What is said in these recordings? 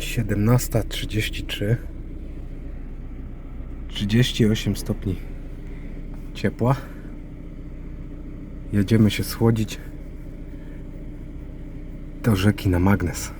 17.33 38 stopni ciepła. Jedziemy się schłodzić do rzeki na magnes.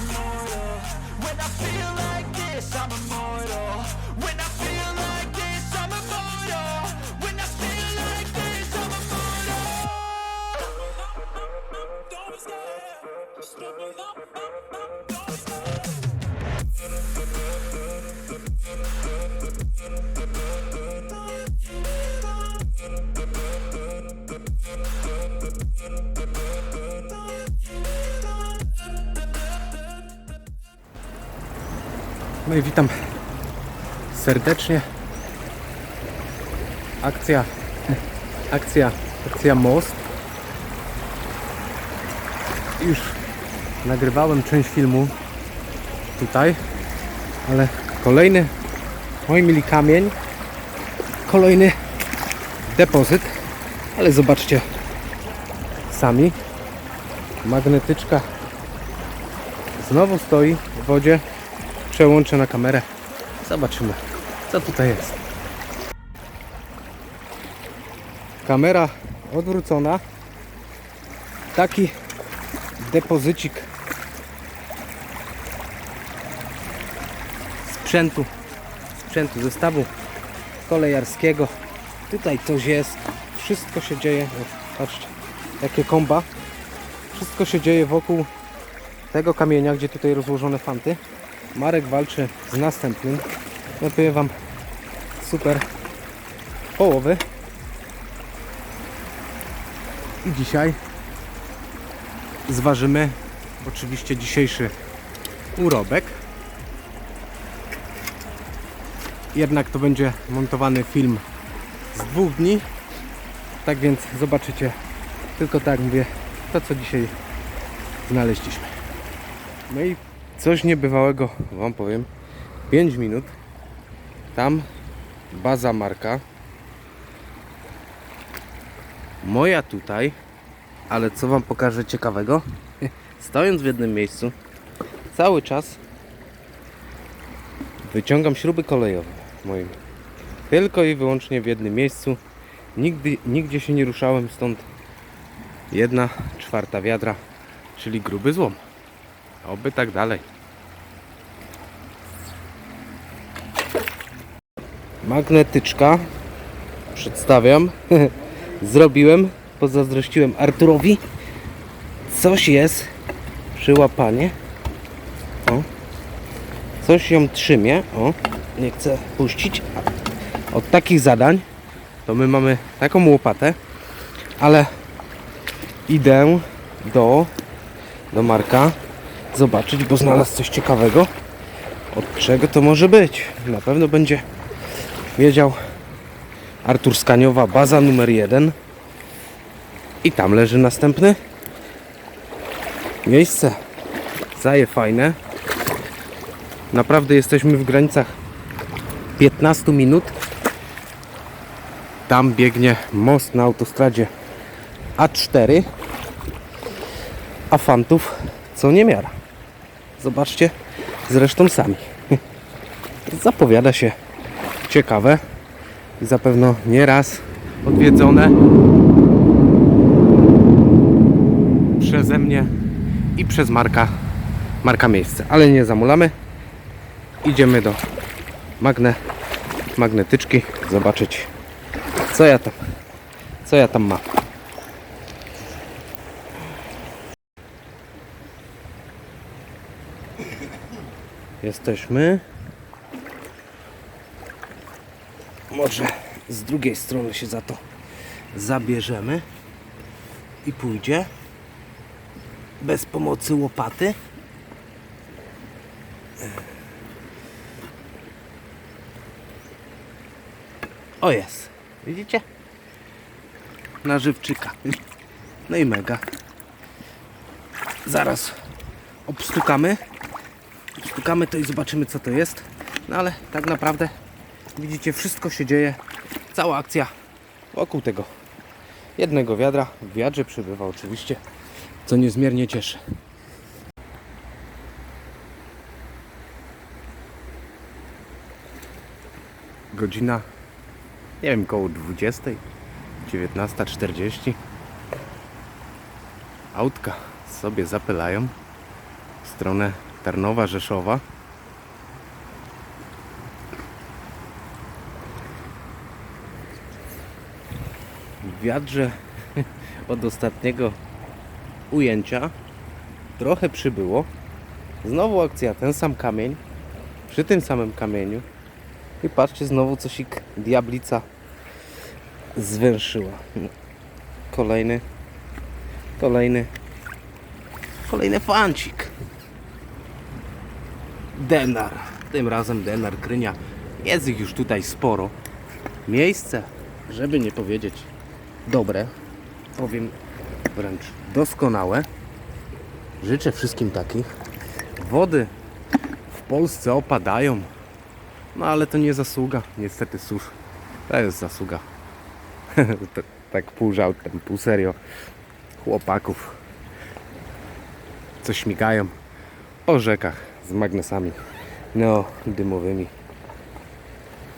When I feel like this, I'm immortal. When I feel like this, I'm immortal. When I feel like this, I'm immortal. Don't be scared. No i witam serdecznie. Akcja, akcja, akcja Most. Już nagrywałem część filmu tutaj, ale kolejny, moi mili kamień, kolejny depozyt, ale zobaczcie sami, magnetyczka znowu stoi w wodzie, przełączę na kamerę. Zobaczymy, co tutaj jest. Kamera odwrócona. Taki depozycik sprzętu, sprzętu zestawu kolejarskiego. Tutaj coś jest. Wszystko się dzieje. O, patrzcie, jakie komba. Wszystko się dzieje wokół tego kamienia, gdzie tutaj rozłożone fanty. Marek walczy z następnym. Ja powiem Wam super połowy. I dzisiaj zważymy oczywiście dzisiejszy urobek. Jednak to będzie montowany film z dwóch dni. Tak więc zobaczycie tylko tak mówię to co dzisiaj znaleźliśmy. No i coś niebywałego Wam powiem. 5 minut. Tam baza marka. Moja tutaj. Ale co Wam pokażę ciekawego? Stojąc w jednym miejscu, cały czas wyciągam śruby kolejowe moim. Tylko i wyłącznie w jednym miejscu. Nigdy, nigdzie się nie ruszałem, stąd jedna czwarta wiadra, czyli gruby złom. Oby tak dalej. Magnetyczka. Przedstawiam. Zrobiłem. Pozazdrościłem Arturowi. Coś jest przy łapanie. O. Coś ją trzymie. O. Nie chcę puścić. Od takich zadań to my mamy taką łopatę, ale idę do, do Marka zobaczyć, bo znalazł coś ciekawego. Od czego to może być? Na pewno będzie wiedział Artur Skaniowa, baza numer jeden. I tam leży następny. Miejsce zaje fajne. Naprawdę jesteśmy w granicach 15 minut. Tam biegnie most na autostradzie A4. A fantów co niemiara. Zobaczcie zresztą sami. Zapowiada się ciekawe i zapewne nie raz odwiedzone przeze mnie i przez Marka, Marka miejsce. Ale nie zamulamy. Idziemy do magne, magnetyczki zobaczyć co ja tam co ja tam mam. Jesteśmy. Może z drugiej strony się za to zabierzemy i pójdzie bez pomocy łopaty. O jest, widzicie? Na żywczyka. No i mega. Zaraz obstukamy. Obstukamy to i zobaczymy co to jest. No ale tak naprawdę widzicie wszystko się dzieje. Cała akcja wokół tego jednego wiadra. W wiadrze przybywa oczywiście, co niezmiernie cieszy. Godzina, nie wiem, koło 20, 19.40. Autka sobie zapylają w stronę Tarnowa, Rzeszowa. Wiadrze od ostatniego ujęcia trochę przybyło. Znowu akcja, ten sam kamień, przy tym samym kamieniu. I patrzcie, znowu coś ik diablica zwęszyła. Kolejny, kolejny, kolejny fancik. Denar, tym razem denar, krynia. Jest ich już tutaj sporo. Miejsce, żeby nie powiedzieć dobre, powiem wręcz doskonałe. Życzę wszystkim takich. Wody w Polsce opadają, no ale to nie zasługa, niestety susz. To jest zasługa. tak, pół żartem, pół serio. Chłopaków, co śmigają po rzekach z magnesami neodymowymi.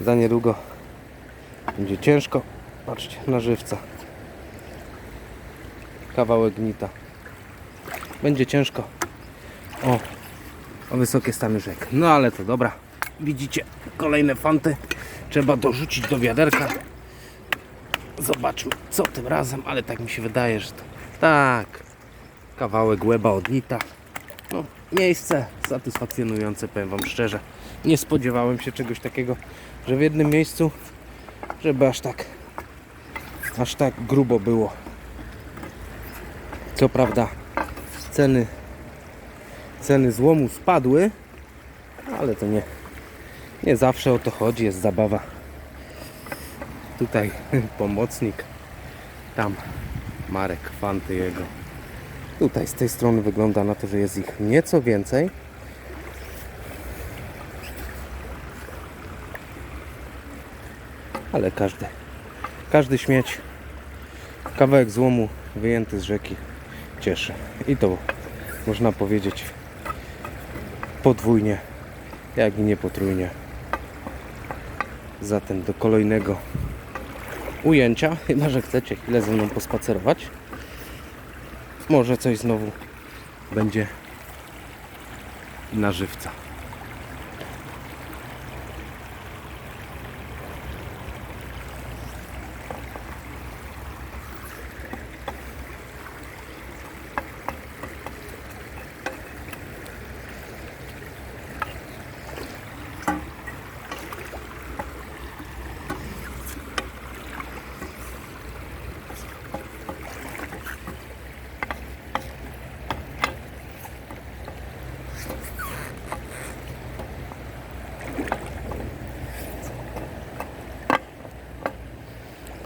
Za niedługo będzie ciężko. Patrzcie, na żywca. Kawałek gnita. Będzie ciężko. O, o wysokie stany rzek. No ale to dobra. Widzicie, kolejne fanty. Trzeba dorzucić do wiaderka. Zobaczmy, co tym razem, ale tak mi się wydaje, że to tak. Kawałek łeba od nita. No, miejsce satysfakcjonujące, powiem Wam szczerze. Nie spodziewałem się czegoś takiego, że w jednym miejscu, żeby aż tak, aż tak grubo było. Co prawda, ceny, ceny złomu spadły, ale to nie, nie zawsze o to chodzi, jest zabawa. Tutaj pomocnik, tam Marek, fanty jego. Tutaj z tej strony wygląda na to, że jest ich nieco więcej. Ale każdy, każdy śmieć, kawałek złomu wyjęty z rzeki cieszy. I to można powiedzieć podwójnie, jak i nie potrójnie. Zatem do kolejnego ujęcia, chyba że chcecie chwilę ze mną pospacerować. Może coś znowu będzie na żywca.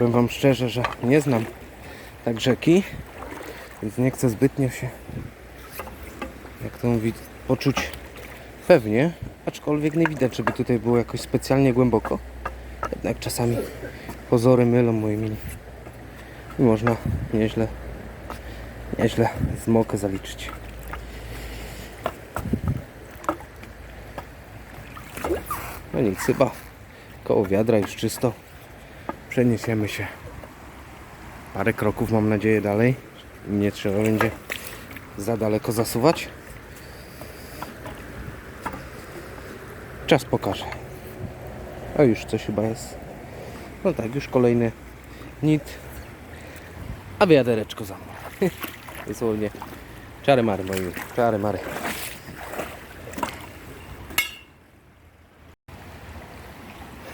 Powiem Wam szczerze, że nie znam tak rzeki, więc nie chcę zbytnio się, jak to mówi, poczuć pewnie, aczkolwiek nie widać, żeby tutaj było jakoś specjalnie głęboko. Jednak czasami pozory mylą moje. I można nieźle, nieźle zmokę zaliczyć. No nic, chyba koło wiadra już czysto przeniesiemy się parę kroków mam nadzieję dalej nie trzeba będzie za daleko zasuwać. Czas pokaże. A już coś chyba jest. No tak, już kolejny nit. A wiadereczko za mną. Dosłownie. Czary mary, moi. Czary mary.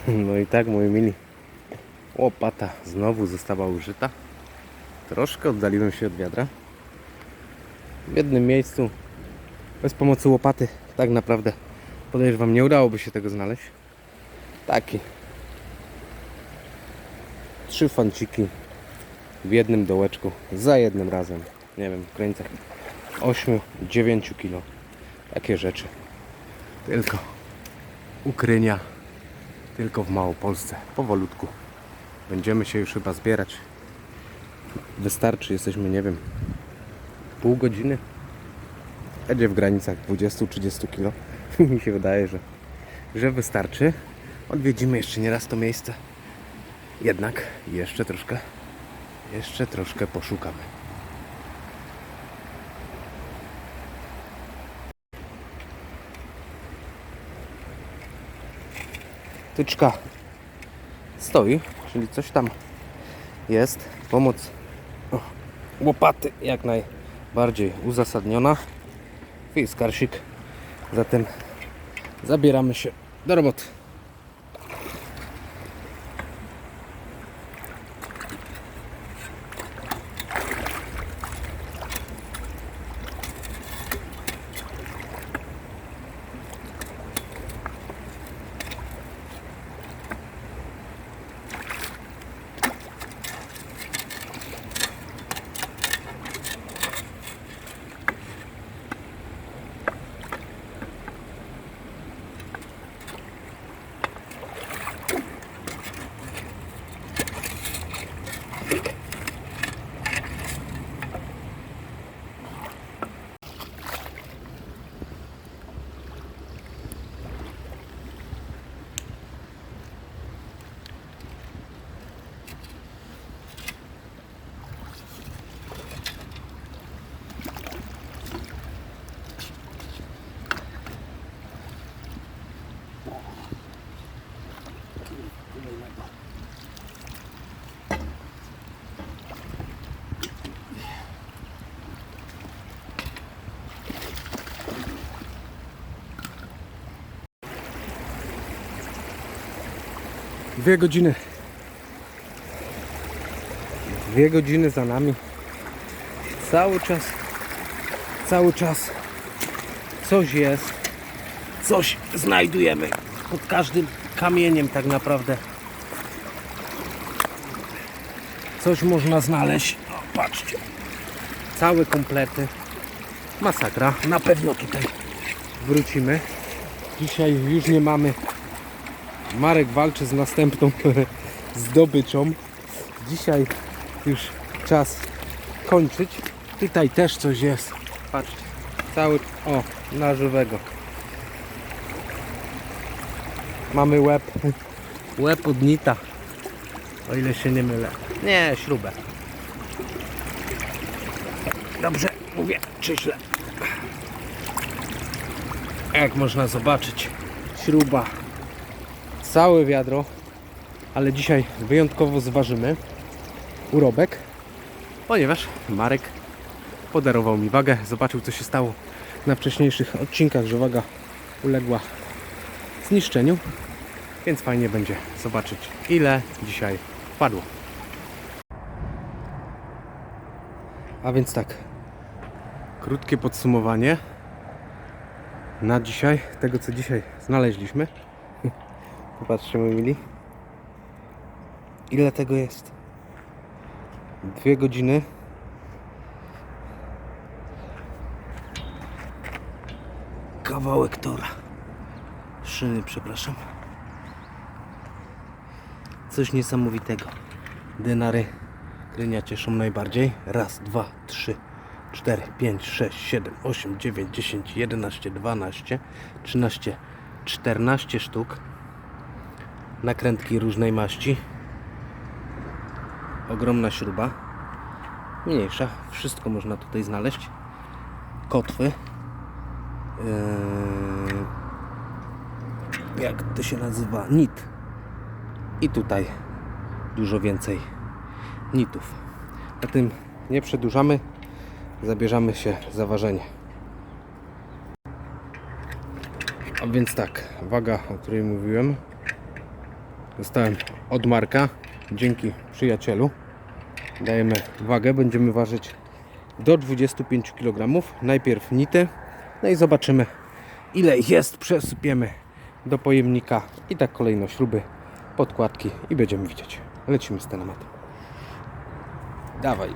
No i tak, moi mili. Łopata znowu została użyta. Troszkę oddaliłem się od wiadra. W jednym miejscu, bez pomocy łopaty, tak naprawdę podejrzewam, nie udałoby się tego znaleźć. Taki. Trzy fanciki w jednym dołeczku, za jednym razem. Nie wiem, w granicach 8-9 kilo. Takie rzeczy. Tylko ukrynia, tylko w Małopolsce. Powolutku. Będziemy się już chyba zbierać. Wystarczy, jesteśmy, nie wiem, pół godziny. Będzie w granicach 20-30 kilo. Mi się wydaje, że, że wystarczy. Odwiedzimy jeszcze nie raz to miejsce. Jednak jeszcze troszkę, jeszcze troszkę poszukamy. Tyczka stoi, czyli coś tam jest. Pomoc łopaty jak najbardziej uzasadniona. Fiskarsik. Zatem zabieramy się do roboty. Dwie godziny. Dwie godziny za nami. Cały czas, cały czas coś jest. Coś znajdujemy pod każdym kamieniem tak naprawdę. Coś można znaleźć. O, patrzcie. Całe komplety. Masakra. Na pewno tutaj wrócimy. Dzisiaj już nie mamy Marek walczy z następną zdobyczą. Dzisiaj już czas kończyć. Tutaj też coś jest. Patrzcie, cały, o, na żywego. Mamy łeb, łeb od nita, o ile się nie mylę. Nie, śrubę. Dobrze mówię, czy źle? Jak można zobaczyć, śruba całe wiadro, ale dzisiaj wyjątkowo zważymy urobek, ponieważ Marek podarował mi wagę, zobaczył co się stało na wcześniejszych odcinkach, że waga uległa zniszczeniu, więc fajnie będzie zobaczyć ile dzisiaj padło. A więc tak, krótkie podsumowanie na dzisiaj, tego co dzisiaj znaleźliśmy. Popatrzcie, moi mili. Ile tego jest? Dwie godziny. Kawałek tora. Przepraszam. Coś niesamowitego. Denary grynia cieszą najbardziej. Raz, dwa, trzy, cztery, pięć, sześć, siedem, osiem, dziewięć, dziesięć, jedenaście, dwanaście, trzynaście, czternaście sztuk nakrętki różnej maści. Ogromna śruba. Mniejsza. Wszystko można tutaj znaleźć. kotwy. Yy, jak to się nazywa? Nit. I tutaj dużo więcej nitów. Na tym nie przedłużamy. Zabierzamy się za ważenie. A więc tak, waga, o której mówiłem, dostałem od Marka, dzięki przyjacielu. Dajemy wagę, będziemy ważyć do 25 kg. Najpierw nity, no i zobaczymy ile jest. Przesypiemy do pojemnika i tak kolejno śruby, podkładki i będziemy widzieć. Lecimy z tematem. Dawaj.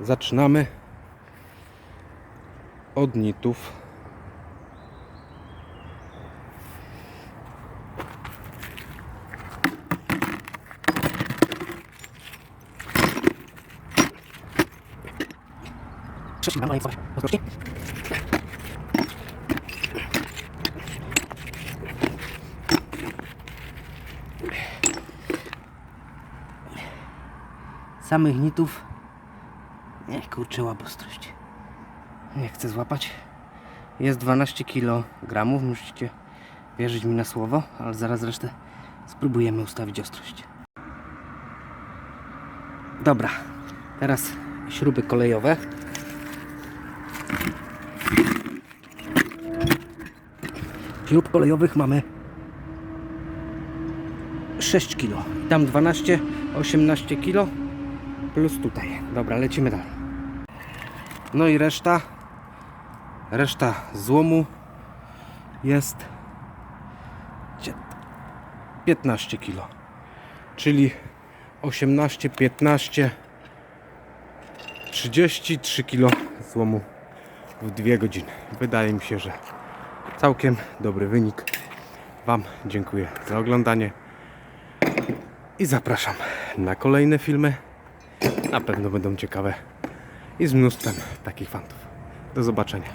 Zaczynamy od nitów. Samych nitów. Nie kurczę łabostrość. Nie chcę złapać. Jest 12 kg. Musicie wierzyć mi na słowo, ale zaraz resztę spróbujemy ustawić ostrość. Dobra, teraz śruby kolejowe. Śrub kolejowych mamy 6 kg. Tam 12, 18 kg plus tutaj. Dobra, lecimy dalej. No i reszta reszta złomu jest dzie- 15 kg. Czyli 18, 15 33 kg złomu w dwie godziny. Wydaje mi się, że całkiem dobry wynik. Wam dziękuję za oglądanie i zapraszam na kolejne filmy. Na pewno będą ciekawe i z mnóstwem takich fantów. Do zobaczenia.